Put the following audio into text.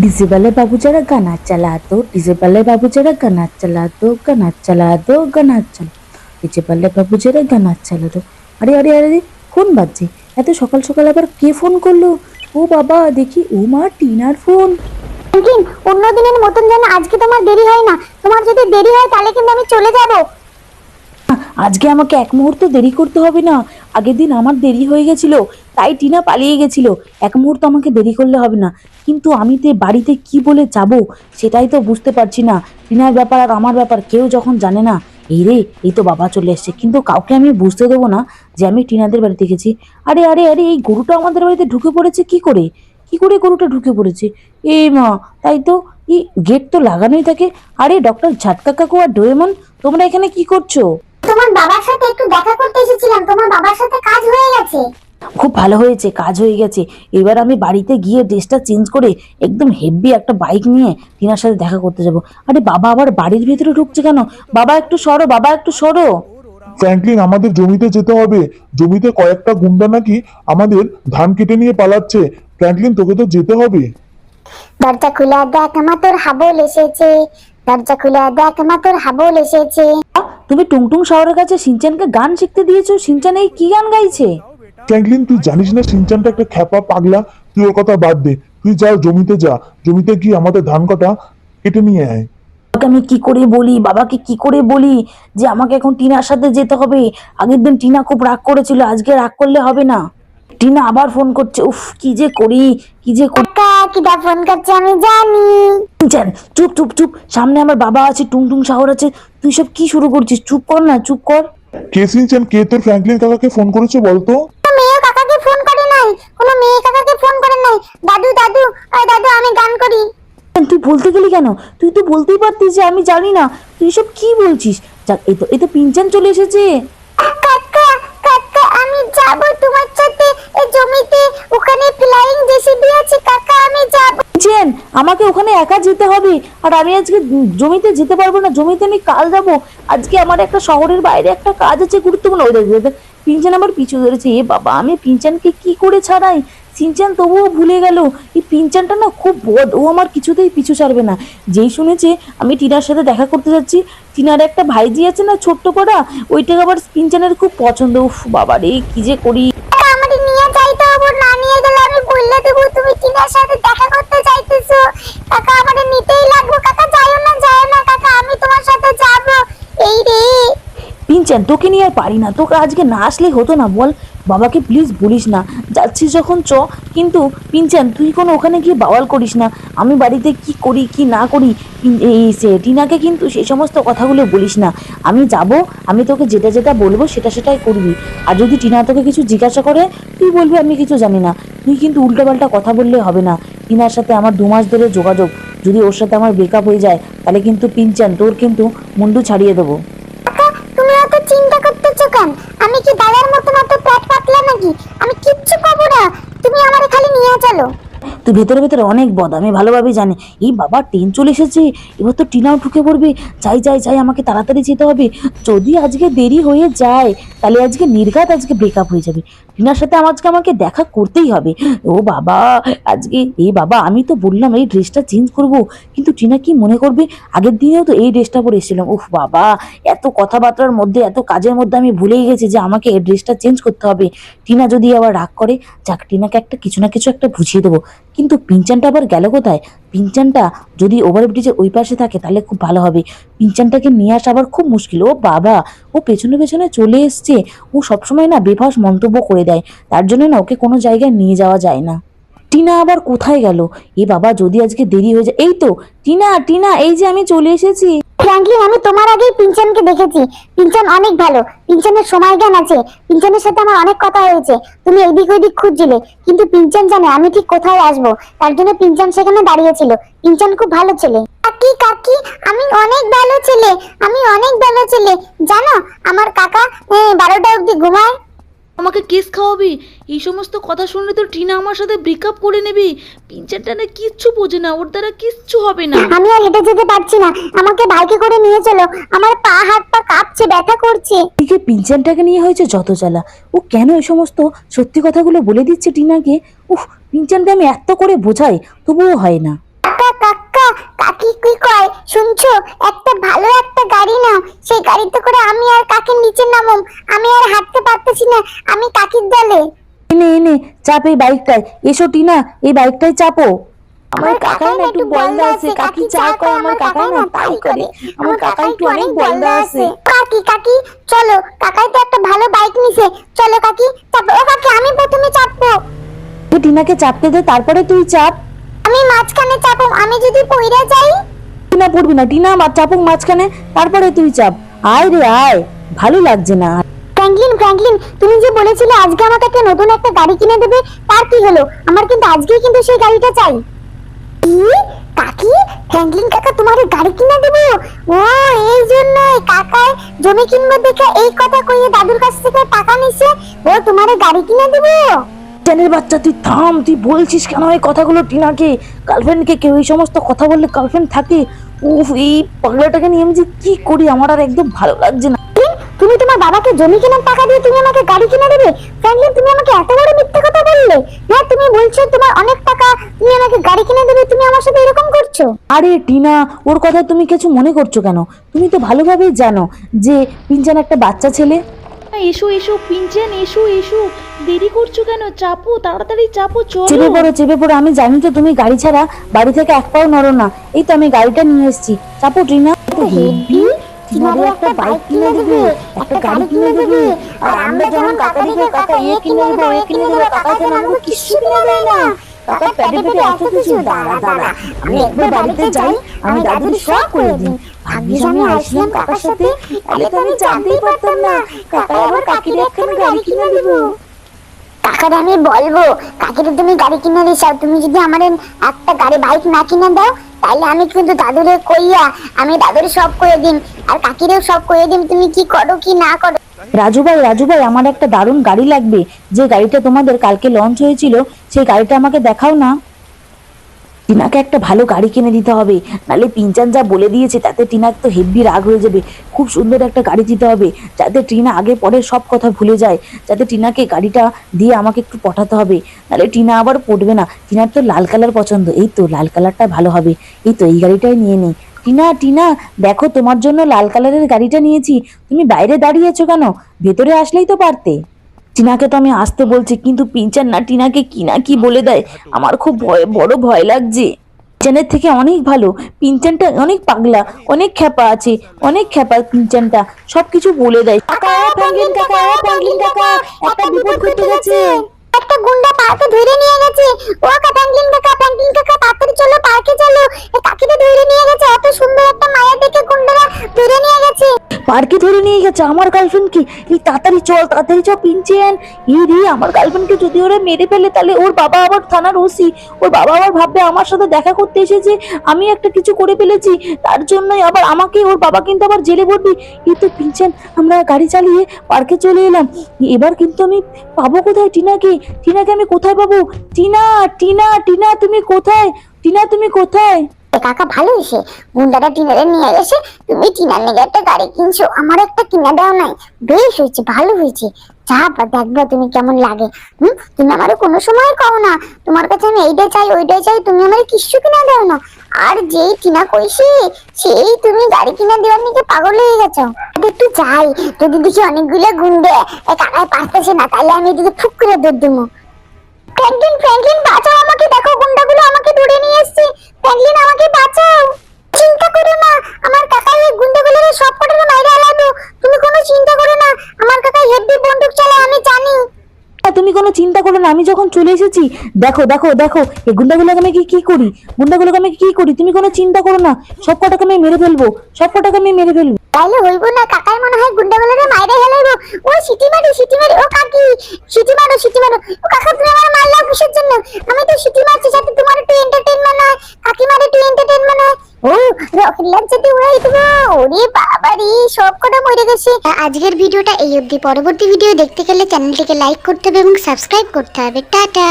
DJ బల్లే బాబు జర ganache చలాతో DJ బల్లే బాబు চালাতো గనాచ్ చలాతో గనాచ్ చలాతో గనాచ్ చలో డీజే బల్లే బాబু আরে আরে আরে ফোন বাজছে। এত সকাল সকাল আবার কে ফোন করল? ও বাবা দেখি ও মা টিনার ফোন অঙ্কিন অন্য দিনের মতন যেন আজকে তোমার দেরি হয় না। তোমার যদি দেরি হয় তাহলে কিন্তু আমি চলে যাব। আজকে আমাকে এক মুহূর্ত দেরি করতে হবে না। আগের দিন আমার দেরি হয়ে গেছিল, তাই টিনা পালিয়ে গেছিল। এক মুহূর্ত আমাকে দেরি করলে হবে না। কিন্তু আমি তো বাড়িতে কি বলে যাব, সেটাই তো বুঝতে পারছি না। টিনার ব্যাপার আর আমার ব্যাপার কেউ যখন জানে না, এই রে, এই তো বাবা চলে এসছে। কিন্তু কাউকে আমি বুঝতে দেবো না যে আমি টিনাদের বাড়িতে গেছি। আরে আরে আরে, এই গরুটা আমাদের বাড়িতে ঢুকে পড়েছে কি করে? কি করে গরুটা ঢুকে পড়েছে? এ মা, তাই তো? এই গেট তো লাগানোই থাকে। আরে, ডক্টর ঝাটকা কাকু আর ডোয়েমন তোমরা এখানে কি করছ? তোমার বাবার সাথে একটু দেখা করতে এসেছিলাম। তোমার বাবার সাথে কাজ হয়ে গেছে। খুব ভালো হয়েছে কাজ হয়ে গেছে। এবার আমি বাড়িতে গিয়ে ড্রেসটা চেঞ্জ করে একদম হেভি একটা বাইক নিয়ে টিনার সাথে দেখা করতে যাব। আরে বাবা আবার বাড়ির ভিতরে ঢুকছে কেন? বাবা একটু সরো বাবা একটু সরো। ফ্র্যাঙ্কলিন আমাদের জমিতে যেতে হবে। জমিতে কয়েকটা গুন্ডা নাকি আমাদের ধান কেটে নিয়ে পালাচ্ছে। ফ্র্যাঙ্কলিন তোকে তো যেতে হবে। দরজা খুলে দেখ মা তোর হাবল এসেছে। দরজা খুলে দেখ মা তোর হাবল এসেছে। তুমি টুংটুং শহরের কাছে সিনচানকে গান শিখতে দিয়েছ? সিনচান এই কি গান গাইছে? ফ্র্যাঙ্কলিন তুই জানিস না সিনচানটা একটা খ্যাপা পাগলা? তুই ওর কথা বাদ দে। তুই যা জমিতে যা। জমিতে গিয়ে আমাদের ধান কাটা কেটে নিয়ে আয়। বাবাকে আমি কি করে বলি? বাবাকে কি করে বলি? যে আমাকে এখন টিনার সাথে যেতে হবে। আগের দিন টিনা খুব রাগ করেছিল আজকে রাগ করলে হবে না। টিনা আবার ফোন করছে উফ কি যে করি কি যে করি। কিটা ফোন করছে আমি জানি। জান চুপ চুপ চুপ। সামনে আমার বাবা আছে টুংটুং শহর আছে। তুই সব কি শুরু করছিস? চুপ কর না চুপ কর। কে সিনচান কে তোর ফ্র্যাঙ্কলিন কাকাকে ফোন করেছে বলতো? মেয়ে কাকাকে ফোন করে নাই। কোনো মেয়ে কাকাকে ফোন করে নাই। দাদু দাদু ওই দাদু আমি গান করি। তুই বলতে গেলি কেন? তুই তো বলতেই পারতিস যে আমি জানি না। তুই সব কি বলছিস? যাক এই তো এই তো পিনচান চলে এসেছে। আমাকে ওখানে একা যেতে হবে। আর আমি আজকে জমিতে যেতে পারব না, জমিতে আমি কাল যাব। আজকে আমার একটা শহরের বাইরে একটা কাজ আছে গুরুত্বপূর্ণ। ওই পিনচান আমার পিছু ধরেছে। এ বাবা, আমি পিনচানকে কি করে ছাড়াই? সিনচান তবুও ভুলে গেল। এই পিনচানটা না খুব বদ, ও আমার কিছুতেই পিছু ছাড়বে না। যেই শুনেছে, আমি টিনার সাথে দেখা করতে যাচ্ছি। টিনার একটা ভাইজি আছে না, ছোট্ট করা ওইটাকে আবার পিনচানের খুব পছন্দ। উফ বাবা রে কি যে করি। আমারে নিয়ে যাইতে হবে না নিয়ে গেলে আমি বললে তুমি পিনচান তোকে নিয়ে আর পারি না, তোকে আজকে না আসলেই হতো না, বল। বাবাকে প্লিজ বলিস না। যাচ্ছিস যখন, চ। কিন্তু পিনচান, তুই কোনো ওখানে গিয়ে বাওয়াল করিস না। আমি বাড়িতে কি করি, কি না করি এই সে টিনাকে কিন্তু সেই সমস্ত কথাগুলো বলিস না। আমি যাব, আমি তোকে যেটা যেটা বলব, সেটা সেটাই করবি। আর যদি টিনা তোকে কিছু জিজ্ঞাসা করে, তুই বলবি আমি কিছু জানি না। তুই কিন্তু উল্টোপাল্টা কথা বললে হবে না। টিনার সাথে আমার দু মাস ধরে যোগাযোগ। যদি ওর সাথে আমার ব্রেকআপ হয়ে যায়, তাহলে কিন্তু পিনচান, তোর কিন্তু মুন্ডু ছাড়িয়ে দেবো। অত চিন্তা করতেছো কেন? আমি কি দাদার মতো মতো পেট পাতলা নাকি? আমি কিচ্ছু পাবো না। তুমি আমারে খালি নিয়ে চলো। তুই ভেতরে ভেতরে অনেক বদ, আমি ভালোভাবে জানি। এই বাবা ট্রেন চলে এসেছে। এবার তো টিনাও ঢুকে পড়বে। যাই যাই যাই, আমাকে তাড়াতাড়ি যেতে হবে। যদি আজকে দেরি হয়ে যায়, তাহলে আজকে নির্ঘাত আজকে ব্রেকআপ হয়ে যাবে। টিনার সাথে আজকে আমাকে দেখা করতেই হবে। ও বাবা, আজকে এই বাবা, আমি তো বললাম এই ড্রেসটা চেঞ্জ করব। কিন্তু টিনা কি মনে করবে? আগের দিনেও তো এই ড্রেসটা পরে এসেছিলাম উফ বাবা, এত কথাবার্তার মধ্যে, এত কাজের মধ্যে আমি ভুলেই গেছি যে আমাকে এই ড্রেসটা চেঞ্জ করতে হবে। টিনা যদি আবার রাগ করে, যাক, টিনাকে একটা কিছু না কিছু একটা বুঝিয়ে দেবো। কিন্তু পিঞ্চানটা আবার গেল কোথায়? পিঞ্চানটা যদি ওভারব্রিজের ওই পাশে থাকে, তাহলে খুব ভালো হবে। পিঞ্চানটাকে নিয়ে আসা আবার খুব মুশকিল। ও বাবা, ও পেছনে পেছনে চলে এসছে। ও সবসময় না বেফাস মন্তব্য করে দেয়। তার জন্য না ওকে কোনো জায়গায় নিয়ে যাওয়া যায় না। টিনা আবার কোথায় গেল? এ বাবা, যদি আজকে দেরি হয়ে যায়, এই তো, টিনা টিনা, এই যে আমি চলে এসেছি। আমি তোমার আগেই পিঞ্চনকে দেখেছি। পিঞ্চন অনেক ভালো। পিঞ্চনের সময় জ্ঞান আছে। পিঞ্চনের সাথে আমার অনেক কথা হয়েছে। তুমি এইদিক ওইদিক খুঁজছিলে। কিন্তু পিঞ্চন জানে, আমি ঠিক কোথায় আসব। তার জন্য পিঞ্চন সেখানে দাঁড়িয়েছিল। পিঞ্চন খুব ভালো ছেলে। কাকি কাকি, আমি অনেক ভালো ছেলে। আমি অনেক ভালো ছেলে। জানো, আমার কাকা বারোটা অবধি ঘুমায়। আমাকে কেস খাওয়াবি? এই সমস্ত কথা শুনলে তো টিনা আমার সাথে ব্রেকআপ করে নেবে। পিঞ্চার টানে কিচ্ছু বোঝে না ওর দ্বারা কিচ্ছু হবে না। আমি আর হেঁটে যেতে পারছি না। আমাকে বাইকে করে নিয়ে চলো। আমার পা হাত পা কাঁপছে ব্যথা করছে। এদিকে পিনচানটাকে নিয়ে হয়েছে যত জ্বালা। ও কেন এই সমস্ত সত্যি কথাগুলো বলে দিচ্ছে টিনাকে? উফ পিনচানকে আমি এত করে বোঝাই তবুও হয় না। শুনছো? একটা ভালো একটা গাড়ি নাও। সেই গাড়িতে করে আমি আর কাকির নিচে নামুম। আমি আর হাঁটতে পারতেছি না। আমি কাকির দলে। এনে এনে চাপ এই বাইকটায়। এসো টিনা এই বাইকটায় চাপো। আমার কাকাই না একটু বলদা আছে। কাকি যা করে আমার কাকাই না তাই করে। আমার কাকা একটু অনেক বলদা আছে। কাকি কাকি চলো। কাকাই তো একটা ভালো বাইক নিছে। চলো কাকি চাপো। ও কাকি আমি প্রথমে চাপবো। তুই টিনাকে চাপতে দে তারপরে তুই চাপ। আমি মাঝখানে চাপো আমি যদি পইরা যাই? টিনা পড়বি না টিনা মা চাপুক মাঝখানে তারপরে তুই চাপ। আয় রে আয়। ভালো লাগছে না। ফ্র্যাঙ্কলিন ফ্র্যাঙ্কলিন তুমি যে বলেছিলে আজকে আমাকে একটা নতুন একটা গাড়ি কিনে দেবে তার কি হলো? আমার কিন্তু আজকেই কিন্তু সেই গাড়িটা চাই। কি? কাকি? ফ্র্যাঙ্কলিন কাকা তোমার গাড়ি কিনে দেবো? ও এই জন্য কাকায় জমি কিনবে দেখে এই কথা কইয়ে দাদুর কাছ থেকে টাকা নিছে। ও তোমার গাড়ি কিনে দেবো? জানের বাচ্চা তুই থাম তুই বলছিস কেন এই কথাগুলো টিনাকে? গার্লফ্রেন্ডকে কেউ এই সমস্ত কথা বললে গার্লফ্রেন্ড থাকে? উফ এই পাগলাটাকে নিয়ে আমি যে কি করি? আমার আর একদম ভালো লাগছে না। তুমি তোমার বাবাকে জমি কেনার টাকা দিয়ে তুমি আমাকে গাড়ি কিনে দেবে? ফ্র্যাঙ্কলিন তুমি আমাকে এত বড় মিথ্যে কথা বললে। হ্যাঁ তুমি বলছো তোমার অনেক টাকা তুমি আমাকে গাড়ি কিনে দেবে তুমি আমার সাথে এরকম করছ? আরে টিনা ওর কথা তুমি কিছু মনে করছ কেন? তুমি তো ভালোভাবেই জানো যে পিঞ্চান একটা বাচ্চা ছেলে। এসো এসো পিঞ্চেন এসো এসো। দেরি করছ কেন? চাপো তাড়াতাড়ি চাপো চলো। চেপে পড়ো চেপে পড়ো। আমি জানি তো তুমি গাড়ি ছাড়া বাড়ি থেকে এক পাও নড়ো না। এই তো আমি গাড়িটা নিয়ে এসেছি। চাপো টিনা কিনারে একটা বাইক কিনে দেবে? একটা গাড়ি কিনে দেবে? আর আমরা যেমন কাকা দিকে কাকা এ কিনে দেবো এ কিনে দেবো কাকা যেন আমাকে কিছু কিনে দেয় না। কাকা এত কিছু দাঁড়া দাঁড়া আমি একবার বাড়িতে যাই আমি দাদুর সব করে দিই। ভাগ্যিস আমি আসলাম কাকার সাথে তাহলে তো আমি জানতেই পারতাম না। কাকা আবার কাকির একখানা গাড়ি কিনে দেবো। কাকারে আমি বলব কাকিরে তুমি গাড়ি কিনে দিছাও তুমি যদি আমার একটা গাড়ি বাইক না কিনে দাও, তাহলে আমি কিন্তু দাদুরে কইয়া, আমি দাদুরে সব করে দিন আর কাকিরেও সব করে দিন তুমি কি করো কি না করো। রাজু ভাই রাজু ভাই, আমার একটা দারুণ গাড়ি লাগবে। যে গাড়িটা তোমাদের কালকে লঞ্চ হয়েছিল, সেই গাড়িটা আমাকে দেখাও না। টিনাকে একটা ভালো গাড়ি কিনে দিতে হবে। নালে পিঞ্চান যা বলে দিয়েছে, তাতে টিনার তো হেব্বি রাগ হয়ে যাবে। খুব সুন্দর একটা গাড়ি দিতে হবে, যাতে টিনা আগে পরে সব কথা ভুলে যায়, যাতে টিনাকে গাড়িটা দিয়ে আমাকে একটু পাঠাতে হবে। নালে টিনা আবার পড়বে না। টিনার তো লাল কালার পছন্দ। এই তো লাল কালারটা ভালো হবে। এই তো এই গাড়িটাই নিয়ে নিই। টিনা টিনা, দেখো তোমার জন্য লাল কালারের গাড়িটা নিয়েছি। তুমি বাইরে দাঁড়িয়েছো কেন? ভেতরে আসলেই তো পারতে। টিনাকে তো আমি আসতে বলছি, কিন্তু পিঞ্চান না টিনাকে কি না কি বলে দেয়? আমার খুব ভয়, বড় ভয় লাগছে। পিঞ্চানের থেকে অনেক ভালো। পিঞ্চানটা অনেক পাগলা, অনেক খ্যাপা আছে, অনেক খ্যাপা পিঞ্চানটা। সবকিছু বলে দেয়। কাকা কাকা একটা বিপদ ঘটে গেছে পার্কে ধরে নিয়ে গেছে। ও কাটাঙ্গিন কাকা প্যাঙ্কিন কাকা তাড়াতাড়ি চলো, পার্কে চলো। এই কাকিটা ধরে নিয়ে গেছে এত সুন্দর একটা মায়া দেখে গুন্ডারা ধরে নিয়ে গেছে। পার্কে ধরে নিয়ে গেছে আমার গার্লফ্রেন্ডকে এই তাড়াতাড়ি চল তাড়াতাড়ি চল পিঞ্চেন এই রে, আমার গার্লফ্রেন্ডকে যদি ওরা মেরে ফেলে, তাহলে ওর বাবা আবার থানার ওসি। ওর বাবা আবার ভাববে আমার সাথে দেখা করতে এসেছে, আমি একটা কিছু করে ফেলেছি। তার জন্যই আবার আমাকে ওর বাবা কিন্তু আবার জেলে ভরবি। এই তো পিঞ্চেন আমরা গাড়ি চালিয়ে পার্কে চলে এলাম। এবার কিন্তু আমি পাবো কোথায় টিনাকে? টিনাকে আমি কোথায় পাবো টিনা টিনা টিনা, তুমি কোথায়? টিনা, তুমি কোথায়? কাকা, ভালো হয়েছে। গুন্ডারা টিনারে নিয়ে গেছে তুমি টিনার নিয়ে একটা গাড়ি কিনছো। আমার একটা কিনা দাও নাই। বেশ হয়েছে, ভালো হয়েছে। যা দেখবা তুমি কেমন লাগে। হুম? তুমি আমারে কোনো সময় কও না। তোমার কাছে আমি এইটা চাই, ওইটা চাই, তুমি আমারে কিচ্ছু কিনা দাও না। আর যেই টিনা কইছে, সেই তুমি গাড়ি কিনা দেওয়ার নিকে পাগল হয়ে গেছো। একটু যাই যদি দেখি অনেকগুলো গুন্ডে। এ কাকায় পারতেছে না তাহলে আমি এদিকে ফুক করে দৌড় দেবো ফ্র্যাঙ্কলিন ফ্র্যাঙ্কলিন বাঁচাও আমাকে দেখো গুন্ডাগুলো আমাকে ধরে নিয়ে এসেছে। ফ্র্যাঙ্কলিন আমাকে বাঁচাও। চিন্তা করো না আমার কাকা এই গুন্ডাগুলোর সব কটারে মাইরে আলাদো। তুমি কোনো চিন্তা করো না আমার কাকা হেডি বন্দুক চালায় আমি জানি। তুমি কোনো চিন্তা করো না আমি যখন চলে এসেছি দেখো দেখো দেখো এই গুন্ডাগুলোকে আমি কি কি করি? গুন্ডাগুলোকে আমি কি করি? তুমি কোনো চিন্তা করো না সব কটাকে আমি মেরে ফেলব সব কটাকে আমি মেরে ফেলব। তাইলে হইব না কাকার মনে হয় গুন্ডাগুলোরে মাইরে হেলাইবো ও সিটি মারো সিটি মারো ও কাকি। সিটি মারো সিটি মারো ও কাকা তুমি কিসের জন্য। আমি তো সিটি মারছি সাথে তোমার একটু এন্টারটেইনমেন্ট হয়। কাকিমার একটু এন্টারটেইনমেন্ট হয়। ও রকেট লঞ্চারতে উড়াই দেবো। ওরে বাবারি, সব কটা মরে গেছে। আজকের ভিডিওটা এই অবধি। পরবর্তী ভিডিও দেখতে গেলে চ্যানেলটিকে লাইক করতে হবে এবং সাবস্ক্রাইব করতে হবে। টাটা।